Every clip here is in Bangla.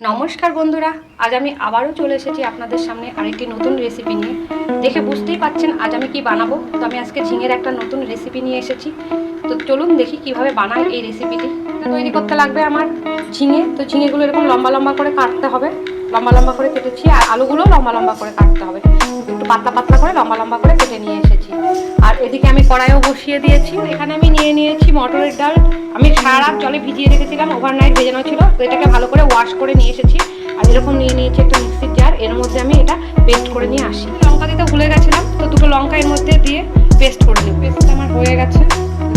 নমস্কার বন্ধুরা, আজ আমি আবারও চলে এসেছি আপনাদের সামনে আরেকটি নতুন রেসিপি নিয়ে। দেখে বুঝতেই পাচ্ছেন আজ আমি কি বানাবো। তো আমি আজকে ঝিঙের একটা নতুন রেসিপি নিয়ে এসেছি। তো চলুন দেখি কীভাবে বানাই এই রেসিপিটি তৈরি করতে লাগবে আমার ঝিঙে। তো ঝিঙেগুলো এরকম লম্বা লম্বা করে কাটতে হবে। লম্বা লম্বা করে কেটেছি। আর আলুগুলো লম্বা লম্বা করে কাটতে হবে। একটু পাতলা পাতলা করে লম্বা লম্বা করে কেটে নিয়ে এসেছি। এদিকে আমি কড়াইও বসিয়ে দিয়েছি। এখানে আমি নিয়ে নিয়েছি মটরের ডাল। আমি সারা জলে ভিজিয়ে রেখেছিলাম ওভারনাইট ভেজানো ছিল। তো এটাকে ভালো করে ওয়াশ করে নিয়ে এসেছি। আর এরকম নিয়ে নিয়েছি একটা মিক্সির জার এর মধ্যে আমি এটা পেস্ট করে নিয়ে আসি। লঙ্কা দিতে ভুলে গেছিলাম, তো দুটো লঙ্কা এর মধ্যে দিয়ে পেস্ট করে নিই। পেস্ট আমার হয়ে গেছে।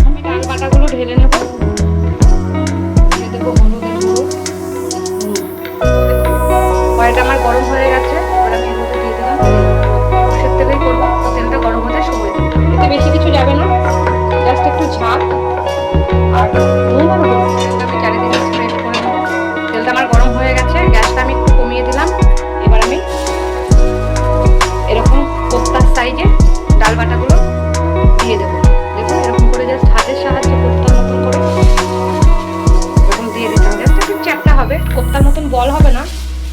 আমি ডাল বাটাগুলো ঢেলে নেব। চারিদিকে তেলটা আমার গরম হয়ে গেছে গ্যাসটা আমি একটু কমিয়ে দিলাম এবার আমি এরকম কোপ্তার সাইজে ডাল দিয়ে দেবো দেখুন এরকম করে জাস্ট হাতের সাহায্যে দিয়ে দিতে হবে জাস্ট হবে কোপ্তার মতন বল হবে না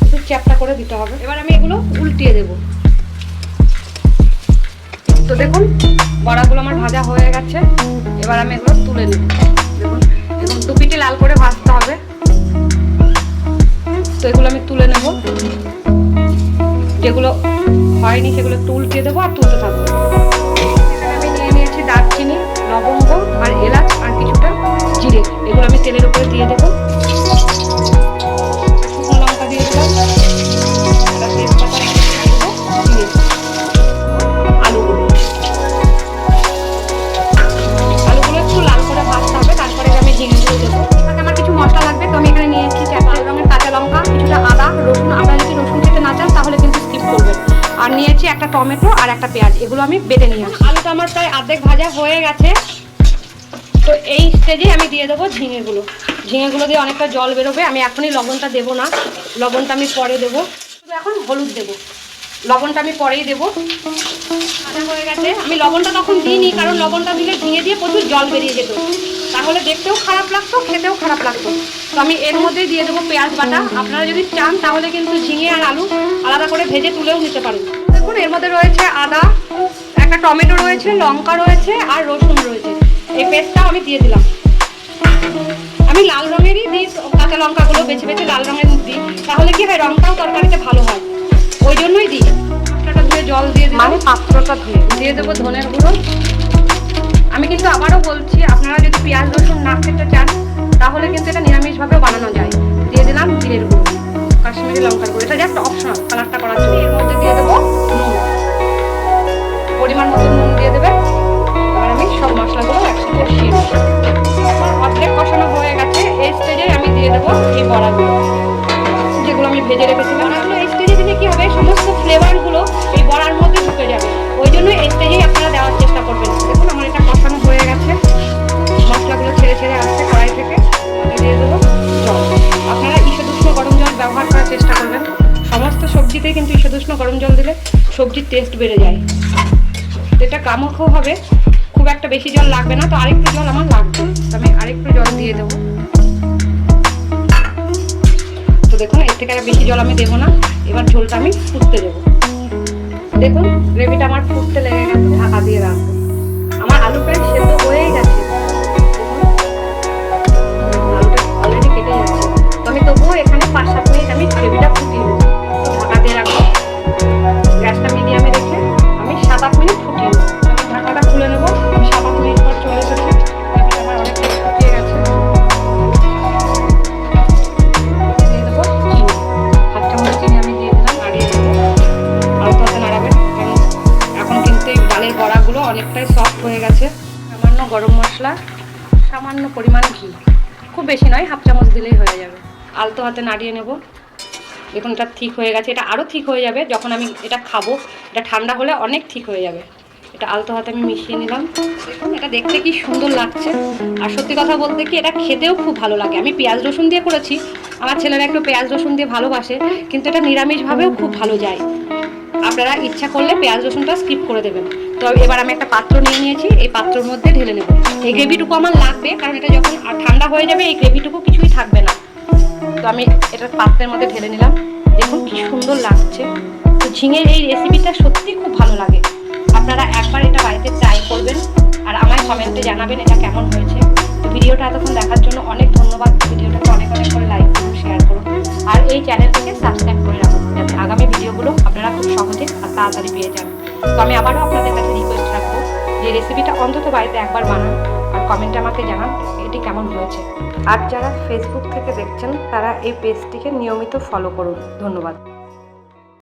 একটু চ্যাপটা করে দিতে হবে এবার আমি এগুলো উল্টিয়ে দেবো তো দেখুন, বড়াগুলো আমার ভাজা হয়ে গেছে। এবার আমি এগুলো তুলে নেব। টুপিটি লাল করে ভাজতে হবে। তো এগুলো আমি তুলে নেব। যেগুলো হয়নি সেগুলো উল্টিয়ে দেবো আর তুলতে থাকব। আমি নিয়ে নিয়েছি দারচিনি, লবঙ্গ আর এলাচ আর কিছুটা জিরে। এগুলো আমি তেলের উপরে দিয়ে দেবো। টমেটো আর একটা পেঁয়াজ, এগুলো আমি বেটে নিয়ে আসি আলুটা আমার প্রায় অর্ধেক ভাজা হয়ে গেছে। তো এই স্টেজে আমি দিয়ে দেবো ঝিঙেগুলো। ঝিঙেগুলো দিয়ে অনেকটা জল বেরোবে, আমি এখনই লবণটা দেবো না। লবণটা আমি পরে দেবো। এখন হলুদ দেবো। লবণটা আমি পরেই দেবো। হয়ে গেছে। আমি লবণটা তখন দিইনি, কারণ লবণটা দিলে ঝিঙে দিয়ে প্রচুর জল বেরিয়ে যেত। তাহলে দেখতেও খারাপ লাগতো, খেতেও খারাপ লাগতো। তো আমি এর মধ্যেই দিয়ে দেবো পেঁয়াজ বাটা। আপনারা যদি চান, তাহলে কিন্তু ঝিঙে আর আলু আলাদা করে ভেজে তুলেও নিতে পারেন। দেখুন এর মধ্যে রয়েছে আদা একটা টমেটো রয়েছে লঙ্কা রয়েছে আর রসুন রয়েছে। এই পেস্টটাও আমি দিয়ে দিলাম। আমি লাল রঙেরই দিই কাঁচা লঙ্কাগুলো বেছে বেছে লাল রঙের দিই তাহলে কি হয় রঙটাও তরকারিতে ভালো হয়। ওই জন্যই দিই। পাত্রটা ধুয়ে জল দিয়ে দিই মানে পাত্রটা ধুয়ে। দিয়ে দেবো ধনের গুঁড়ো। আমি কিন্তু আবারও বলছি আপনারা যদি পেঁয়াজ রসুন না খেতে চান তাহলে কিন্তু এটা নিরামিষভাবেও বানানো যায়। দিয়ে দিলাম জিরের গুঁড়ো। কাশ্মীরি লঙ্কার গুঁড়ো। এটা জাস্ট অপশনাল কালারটা করার জন্য। এর মধ্যে দিয়ে দেবো পরিমাণ নুন দিয়ে দেবে। এবার আমি সব মশলাগুলো একসাথে কষিয়ে নেব আমার অর্ধেক কষানো হয়ে গেছে। এই স্টেজে আমি দিয়ে দেবো এই বড়াগুলো। যেগুলো আমি ভেজে রেখেছিলাম। বড়াগুলো এই স্টেজে দিলে কি হবে? সমস্ত ফ্লেভারগুলো এই বড়ার মধ্যে ঢুকে যাবে। ওই জন্য এই স্টেজেই আপনারা দেওয়ার চেষ্টা করবেন। দেখুন আমার এটা কষানো হয়ে গেছে। মশলাগুলো ছেড়ে ছেড়ে আসছে কড়াই থেকে। আমি দিয়ে দেবো জল। আপনারা ঈষদুষ্ণ গরম জল ব্যবহার করার চেষ্টা করবেন। সমস্ত সবজিতেই কিন্তু ঈষদুষ্ণ গরম জল দিলে সবজির টেস্ট বেড়ে যায়। এটা কামুখও হবে, খুব একটা বেশি জল লাগবে না। তো আরেকটু জল আমার লাগবে। আমি আরেকটু জল দিয়ে দেবো। তো দেখুন, এর থেকে আর বেশি জল আমি দেবো না। এবার ঝোলটা আমি ফুটতে দেবো। দেখুন, গ্রেভিটা আমার ফুটতে লেগে গেছে, ঢাকা দিয়ে রাখব। আমার আলু প্রায় সেদ্ধ হয়েই গেছে। আলুটা অলরেডি কেটে যাচ্ছে। তো আমি তবুও এখানে অনেকটাই সফট হয়ে গেছে। সামান্য গরম মশলা, সামান্য পরিমাণ ঘি। খুব বেশি নয়, হাফ চামচ দিলেই হয়ে যাবে। আলতো হাতে নাড়িয়ে নেব। দেখুন, এটা ঠিক হয়ে গেছে। এটা আরও ঠিক হয়ে যাবে। যখন আমি এটা খাব, এটা ঠান্ডা হলে অনেক ঠিক হয়ে যাবে। এটা আলতো হাতে আমি মিশিয়ে নিলাম। দেখুন, এটা দেখতে কি সুন্দর লাগছে। আর সত্যি কথা বলতে কি, এটা খেতেও খুব ভালো লাগে। আমি পেঁয়াজ, রসুন দিয়ে করেছি। আমার ছেলেরা একটু পেঁয়াজ, রসুন দিয়ে ভালোবাসে। কিন্তু এটা নিরামিষভাবেও খুব ভালো যায়। আপনারা ইচ্ছা করলে পেঁয়াজ রসুনটা স্কিপ করে দেবেন। তো এবার আমি একটা পাত্র নিয়ে নিয়েছি, এই পাত্রের মধ্যে ঢেলে নেব। এই গ্রেভিটুকু আমার লাগবে, কারণ এটা যখন ঠান্ডা হয়ে যাবে, এই গ্রেভিটুকু কিছুই থাকবে না। তো আমি এটা পাত্রের মধ্যে ঢেলে নিলাম। দেখুন কি সুন্দর লাগছে। তো ঝিঙের এই রেসিপিটা সত্যি খুব ভালো লাগে। আপনারা একবার এটা বাড়িতে ট্রাই করবেন আর আমায় কমেন্টে জানাবেন এটা কেমন হয়েছে। ভিডিওটা এতক্ষণ দেখার জন্য অনেক ধন্যবাদ। ভিডিওটাকে অনেক অনেক করে লাইক করুন শেয়ার করুন। আর এই চ্যানেলটিকে তাড়াতাড়ি পেয়ে যান তো আমি আবারও আপনাদের কাছে রিকোয়েস্ট রাখব যে রেসিপিটা অন্তত বাড়িতে একবার বানান আর কমেন্টে আমাকে জানান এটি কেমন হয়েছে। আর যারা ফেসবুক থেকে দেখছেন, তারা এই পেজটিকে নিয়মিত ফলো করুন। ধন্যবাদ।